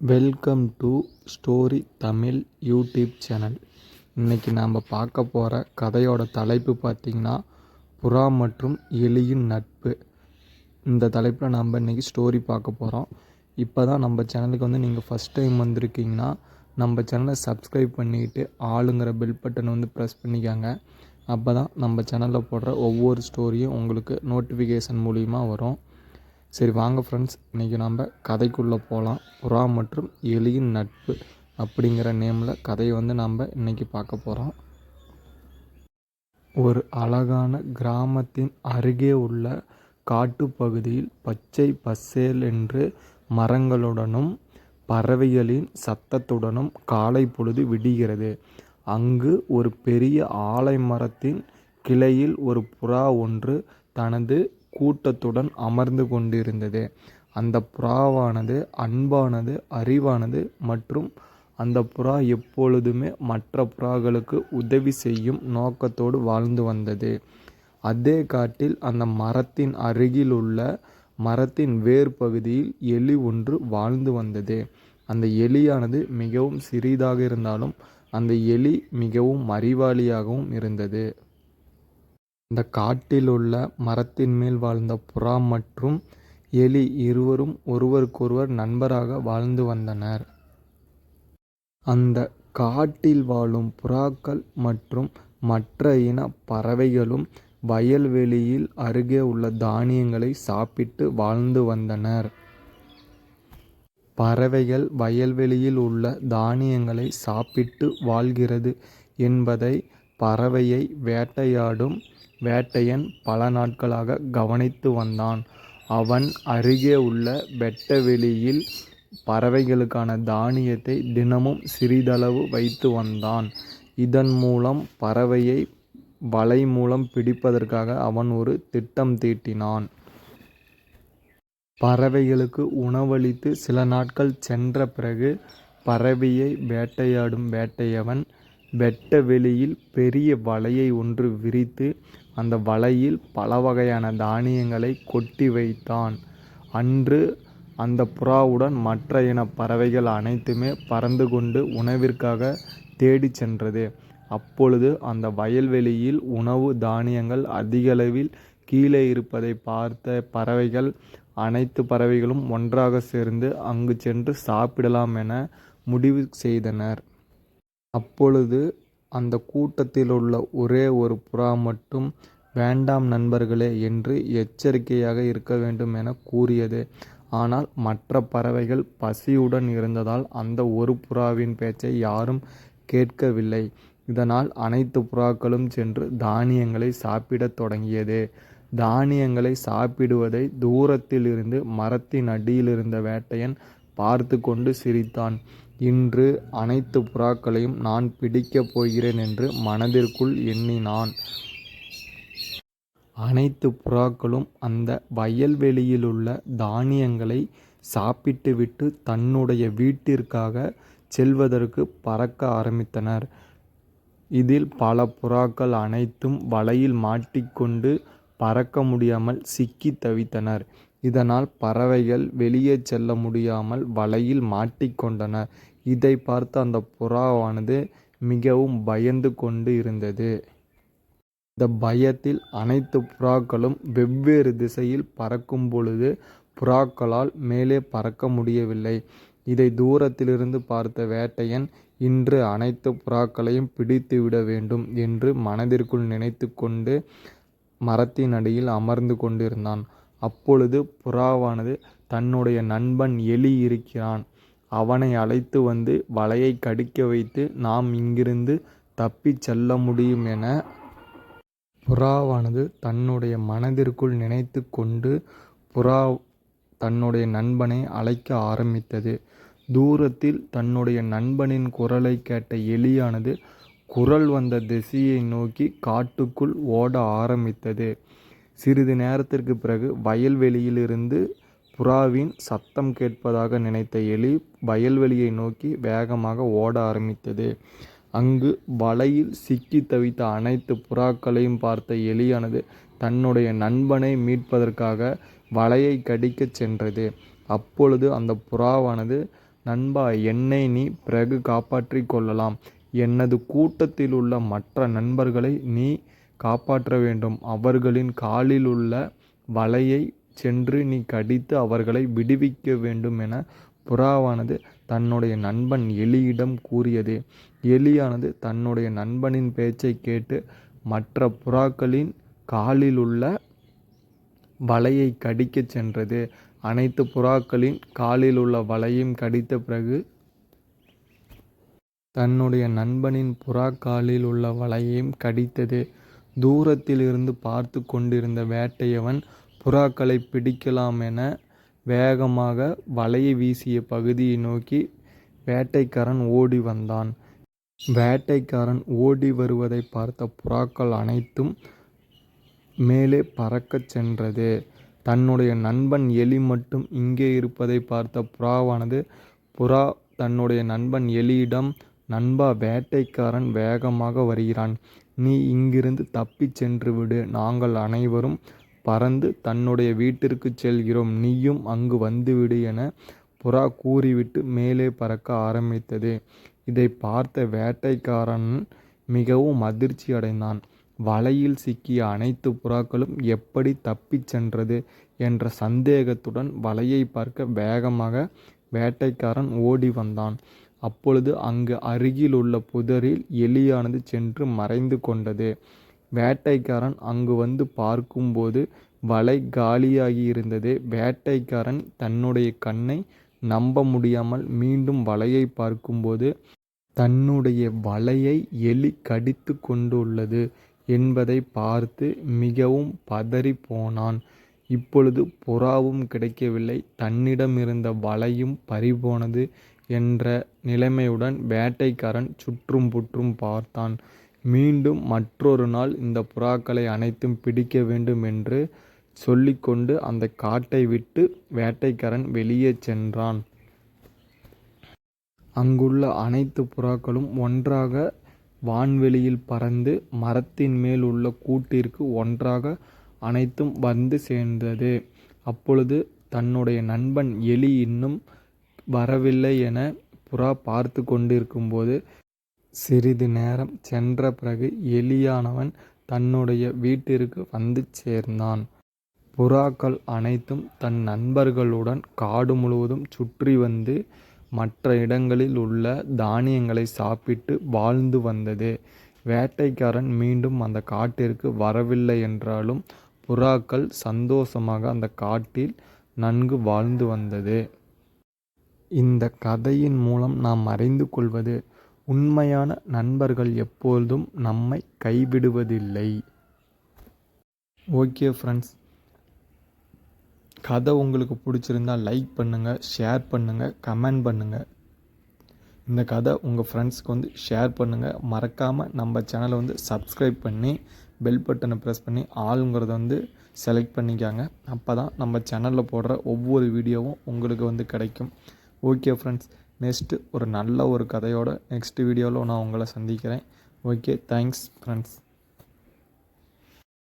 Welcome to story Tamil YouTube channel இன்றைக்கி நாம் பார்க்க போகிற கதையோட தலைப்பு பார்த்திங்கன்னா புறா மற்றும் எலியின் நட்பு. இந்த தலைப்பில் நாம் இன்றைக்கி ஸ்டோரி பார்க்க போகிறோம் இப்போ தான் நம்ம சேனலுக்கு வந்து நீங்கள் ஃபஸ்ட் டைம் வந்திருக்கீங்கன்னா நம்ம சேனலை சப்ஸ்கிரைப் பண்ணிக்கிட்டு ஆளுங்கிற பெல் பட்டன் வந்து ப்ரெஸ் பண்ணிக்காங்க. அப்போ தான் நம்ம சேனலில் போடுற ஒவ்வொரு ஸ்டோரியும் உங்களுக்கு நோட்டிஃபிகேஷன் மூலிமா வரும். சரி வாங்க ஃப்ரெண்ட்ஸ் இன்றைக்கி நம்ம கதைக்குள்ளே போகலாம் புறா மற்றும் எலியின் நட்பு அப்படிங்கிற நேமில் கதையை வந்து நம்ம இன்றைக்கி பார்க்க போகிறோம் ஒரு அழகான கிராமத்தின் அருகே உள்ள காட்டுப்பகுதியில் பச்சை பசேல் என்று மரங்களுடனும் பறவைகளின் சத்தத்துடனும் காலை பொழுது விடுகிறது. அங்கு ஒரு பெரிய ஆலை மரத்தின் கிளையில் ஒரு புறா ஒன்று தனது கூட்டத்துடன் அமர்ந்து கொண்டிருந்தது. அந்த புறாவானது அன்பானது அறிவானது மற்றும் அந்த புறா எப்பொழுதுமே மற்ற புறாக்களுக்கு உதவி செய்யும் நோக்கத்தோடு வாழ்ந்து வந்தது. அதே காட்டில் அந்த மரத்தின் அருகில் உள்ள மரத்தின் வேர் பகுதியில் எலி ஒன்று வாழ்ந்து வந்தது. அந்த எலியானது மிகவும் சிறிதாக இருந்தாலும் அந்த எலி மிகவும் அறிவாளியாகவும் இருந்தது. அந்த காட்டில் உள்ள மரத்தின் மேல் வாழ்ந்த புறா மற்றும் எலி இருவரும் ஒருவருக்கொருவர் நண்பராக வாழ்ந்து வந்தனர். அந்த காட்டில் வாழும் புறாக்கள் மற்றும் மற்ற இன பறவைகளும் வயல்வெளியில் அருகே உள்ள தானியங்களை சாப்பிட்டு வாழ்ந்து வந்தனர். பறவைகள் வயல்வெளியில் உள்ள தானியங்களை சாப்பிட்டு வாழ்கிறது என்பதை பறவையை வேட்டையாடும் வேட்டையன் பல நாட்களாக கவனித்து வந்தான். அவன் அருகே உள்ள வெட்டவெளியில் பறவைகளுக்கான தானியத்தை தினமும் சிறிதளவு வைத்து வந்தான். இதன் மூலம் பறவையை வலை மூலம் பிடிப்பதற்காக அவன் ஒரு திட்டம் தீட்டினான். பறவைகளுக்கு உணவளித்து சில நாட்கள் சென்ற பிறகு பறவையை வேட்டையாடும் வேட்டையவன் வெட்ட வெளியில் பெரிய வலையை ஒன்று விரித்து அந்த வலையில் பல வகையான தானியங்களை கொட்டி வைத்தான். அன்று அந்த புறாவுடன் மற்ற இன பறவைகள் அனைத்துமே பறந்து கொண்டு உணவிற்காக தேடிச் சென்றது. அப்பொழுது அந்த வயல்வெளியில் உணவு தானியங்கள் அதிகளவில் கீழே இருப்பதை பார்த்த பறவைகள் அனைத்து பறவைகளும் ஒன்றாக சேர்ந்து அங்கு சென்று சாப்பிடலாம் என முடிவு செய்தனர். அப்பொழுது அந்த கூட்டத்திலுள்ள ஒரே ஒரு புறா மட்டும் வேண்டாம் நண்பர்களே என்று எச்சரிக்கையாக இருக்க வேண்டும் என கூறியது. ஆனால் மற்ற பறவைகள் பசியுடன் இருந்ததால் அந்த ஒரு புறாவின் பேச்சை யாரும் கேட்கவில்லை. இதனால் அனைத்து புறாக்களும் சென்று தானியங்களை சாப்பிடத் தொடங்கியது. தானியங்களை சாப்பிடுவதை தூரத்தில் இருந்து மரத்தின் அடியிலிருந்த வேட்டையன் பார்த்து கொண்டு சிரித்தான். இன்று அனைத்து புறாக்களையும் நான் பிடிக்கப் போகிறேன் என்று மனதிற்குள் எண்ணினான். அனைத்து புறாக்களும் அந்த வயல்வெளியிலுள்ள தானியங்களை சாப்பிட்டுவிட்டு தன்னுடைய வீட்டிற்காக செல்வதற்கு பறக்க ஆரம்பித்தனர். இதில் பல புறாக்கள் அனைத்தும் வலையில் மாட்டிக்கொண்டு பறக்க முடியாமல் சிக்கி தவித்தனர். இதனால் பறவைகள் வெளியே செல்ல முடியாமல் வலையில் மாட்டிக்கொண்டன. இதை பார்த்த அந்த புறாவானது மிகவும் பயந்து கொண்டு இருந்தது. இந்த பயத்தில் அனைத்து புறாக்களும் வெவ்வேறு திசையில் பறக்கும் பொழுது புறாக்களால் மேலே பறக்க முடியவில்லை. இதை தூரத்திலிருந்து பார்த்த வேட்டையன் இன்று அனைத்து புறாக்களையும் பிடித்துவிட வேண்டும் என்று மனதிற்குள் நினைத்து கொண்டு மரத்தின் அடியில் அமர்ந்து கொண்டிருந்தான். அப்பொழுது புறாவானது தன்னுடைய நண்பன் எலி இருக்கிறான். அவனை அழைத்து வந்து வலையை கடிக்க வைத்து நாம் இங்கிருந்து தப்பிச் செல்ல முடியும் என புறாவானது தன்னுடைய மனதிற்குள் நினைத்து கொண்டு புறா தன்னுடைய நண்பனை அழைக்க ஆரம்பித்தது. தூரத்தில் தன்னுடைய நண்பனின் குரலை கேட்ட எலியானது குரல் வந்த திசையை நோக்கி காட்டுக்குள் ஓட ஆரம்பித்தது. சிறிது நேரத்திற்கு பிறகு வயல்வெளியிலிருந்து புறாவின் சத்தம் கேட்பதாக நினைத்த எலி வயல்வெளியை நோக்கி வேகமாக ஓட ஆரம்பித்தது. அங்கு வலையில் சிக்கி தவித்த அனைத்து புறாக்களையும் பார்த்த எலியானது தன்னுடைய நண்பனை மீட்பதற்காக வலையை கடிக்கச் சென்றது. அப்பொழுது அந்த புறாவானது நண்பா என்னை நீ பிறகு காப்பாற்றிக் கொள்ளலாம் எனது கூட்டத்தில் உள்ள மற்ற நண்பர்களை நீ காப்பாற்ற வேண்டும். அவர்களின் காலில் உள்ள வலையை சென்று நீ கடித்து அவர்களை விடுவிக்க வேண்டும் என புறாவானது தன்னுடைய நண்பன் எலியிடம் கூறியது. எலியானது தன்னுடைய நண்பனின் பேச்சை கேட்டு மற்ற புறாக்களின் காலில் உள்ள வலையை கடிக்கச் சென்றது. அனைத்து புறாக்களின் காலில் உள்ள வலையும் கடித்த பிறகு தன்னுடைய நண்பனின் புறா காலில் உள்ள வலையையும் கடித்தது. தூரத்திலிருந்து பார்த்து கொண்டிருந்த வேட்டையவன் புறாக்களை பிடிக்கலாம் என வேகமாக வலையை வீசிய பகுதியை நோக்கி வேட்டைக்காரன் ஓடி வந்தான். வேட்டைக்காரன் ஓடி வருவதை பார்த்த புறாக்கள் அனைத்தும் மேலே பறக்கச் சென்றது. தன்னுடைய நண்பன் எலி மட்டும் இங்கே இருப்பதை பார்த்த புறாவானது புறா தன்னுடைய நண்பன் எலியிடம் நண்பா வேட்டைக்காரன் வேகமாக வருகிறான். நீ இங்கிருந்து தப்பிச் சென்று விடு நாங்கள் அனைவரும் பறந்து தன்னுடைய வீட்டிற்கு செல்கிறோம். நீயும் அங்கு வந்துவிடு என புறா கூறிவிட்டு மேலே பறக்க ஆரம்பித்தது. இதை பார்த்த வேட்டைக்காரன் மிகவும் அதிர்ச்சி அடைந்தான். வலையில் சிக்கிய அனைத்து புறாக்களும் எப்படி தப்பிச் சென்றது என்ற சந்தேகத்துடன் வலையை பார்க்க வேகமாக வேட்டைக்காரன் ஓடி வந்தான். அப்பொழுது அங்கு அருகில் உள்ள புதரில் எலியானது சென்று மறைந்து கொண்டது. வேட்டைக்காரன் அங்கு வந்து பார்க்கும்போது வலை காலியாகி இருந்தது. வேட்டைக்காரன் தன்னுடைய கண்ணை நம்ப முடியாமல் மீண்டும் வலையை பார்க்கும்போது தன்னுடைய வலையை எலி கடித்து கொண்டுள்ளது என்பதை பார்த்து மிகவும் பதறி போனான் இப்பொழுது புறாவும் கிடைக்கவில்லை. தன்னிடம் இருந்த வலையும் பறிபோனது. என்ற நிலைமையுடன் வேட்டைக்காரன் சுற்றும் புற்றும் பார்த்தான். மீண்டும் மற்றொரு நாள் இந்த புறாக்களை அனைத்தும் பிடிக்க வேண்டும் என்று சொல்லிக்கொண்டு அந்த காட்டை விட்டு வேட்டைக்காரன் வெளியே சென்றான். அங்குள்ள அனைத்து புறாக்களும் ஒன்றாக வான்வெளியில் பறந்து மரத்தின் மேல் உள்ள கூட்டிற்கு ஒன்றாக அனைத்தும் வந்து சேர்ந்தது. அப்பொழுது தன்னுடைய நண்பன் எலி இன்னும் வரவில்லை என புறா பார்த்து கொண்டிருக்கும்போது சிறிது நேரம் சென்ற பிறகு எலியானவன் தன்னுடைய வீட்டிற்கு வந்து சேர்ந்தான். புறாக்கள் அனைத்தும் தன் நண்பர்களுடன் காடு முழுவதும் சுற்றி வந்து மற்ற இடங்களில் உள்ள தானியங்களை சாப்பிட்டு வாழ்ந்து வந்தது. வேட்டைக்காரன் மீண்டும் அந்த காட்டிற்கு வரவில்லை என்றாலும் புறாக்கள் சந்தோஷமாக அந்த காட்டில் நன்கு வாழ்ந்து வந்தது. இந்த கதையின் மூலம் நாம் அறிந்து கொள்வது உண்மையான நண்பர்கள் எப்பொழுதும் நம்மை கைவிடுவதில்லை. ஓகே ஃப்ரெண்ட்ஸ் கதை உங்களுக்கு பிடிச்சிருந்தா லைக் பண்ணுங்கள் ஷேர் பண்ணுங்கள் கமெண்ட் பண்ணுங்கள் இந்த கதை உங்கள் ஃப்ரெண்ட்ஸ்க்கு வந்து ஷேர் பண்ணுங்கள் மறக்காமல் நம்ம சேனலை வந்து சப்ஸ்கிரைப் பண்ணி பெல் பட்டனை ப்ரெஸ் பண்ணி ஆளுங்கிறத வந்து செலக்ட் பண்ணிக்காங்க. அப்போ தான் நம்ம சேனலில் போடுற ஒவ்வொரு வீடியோவும் உங்களுக்கு வந்து கிடைக்கும். ஓகே ஃப்ரெண்ட்ஸ் நெக்ஸ்ட்டு ஒரு நல்ல ஒரு கதையோட நெக்ஸ்ட் வீடியோவில் நான் உங்களை சந்திக்கிறேன். Okay thanks friends